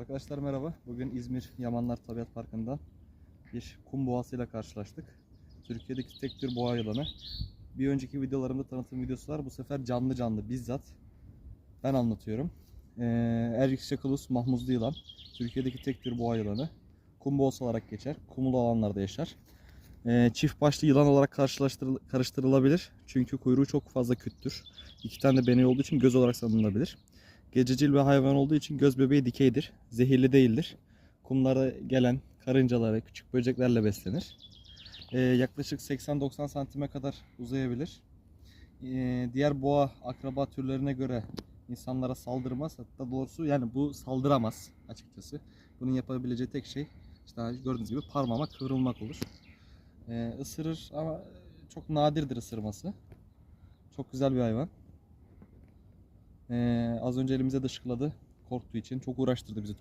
Arkadaşlar merhaba. Bugün İzmir Yamanlar Tabiat Parkı'nda bir kum boğasıyla karşılaştık. Türkiye'deki tek tür boğa yılanı. Bir önceki videolarımda tanıtım videosu var. Bu sefer canlı canlı bizzat ben anlatıyorum. Ee, Eryxaculus mahmuzlu yılan. Türkiye'deki tek tür boğa yılanı. Kum boğası olarak geçer. Kumlu alanlarda yaşar. Ee, çift başlı yılan olarak karıştırılabilir. Çünkü kuyruğu çok fazla küttür. İki tane de beneği olduğu için göz olarak sanılabilir. Gececil bir hayvan olduğu için göz bebeği dikeydir. Zehirli değildir. Kumlara gelen karıncalara, küçük böceklerle beslenir. Ee, yaklaşık 80-90 santime kadar uzayabilir. Ee, diğer boğa akraba türlerine göre insanlara saldırmaz. Hatta doğrusu yani bu saldıramaz açıkçası. Bunun yapabileceği tek şey işte gördüğünüz gibi parmağıma kıvrılmak olur. Ee, ısırır ama çok nadirdir ısırması. Çok güzel bir hayvan. Ee, az önce elimize dışkıladı. Korktuğu için çok uğraştırdı bizi.